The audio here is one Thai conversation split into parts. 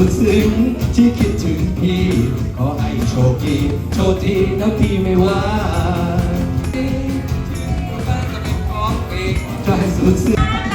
สุดซึ้งที่คิดถึงพี่ ขอให้โชคดีโชคดีนะพี่ไม่ว่าใจสุดซึ้ง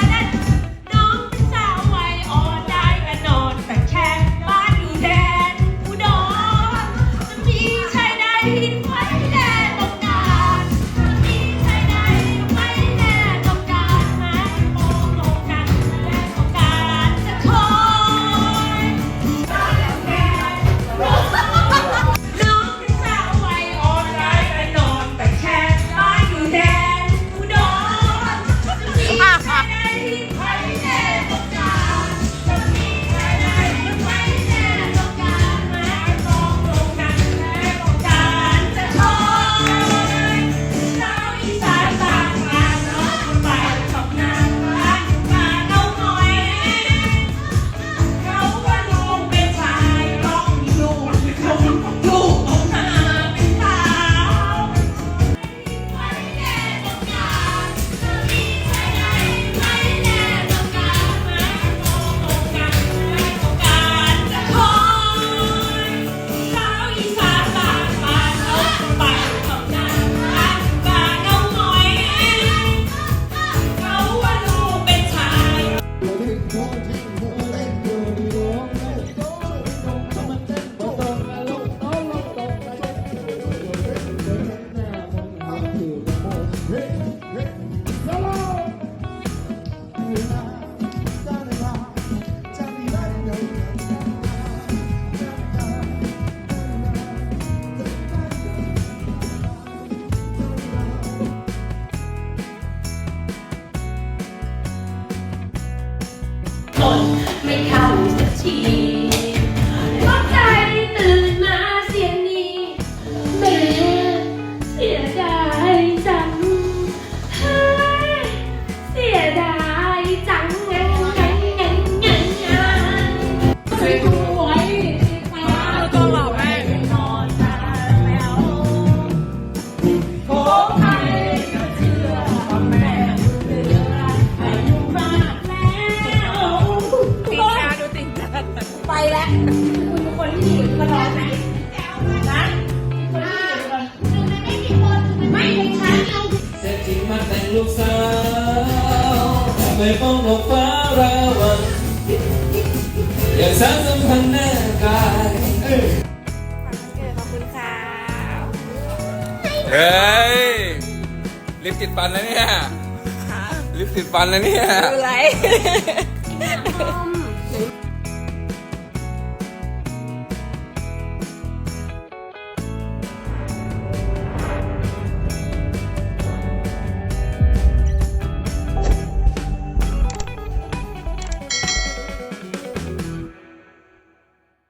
ไม่ป้องหลบฟ้าระวังอยากสร้างสัมพันธ์แน่กายเฮ้ยลิปติดฟันแล้วเนี่ยลิปติดฟันแล้วเนี่ย ดูไร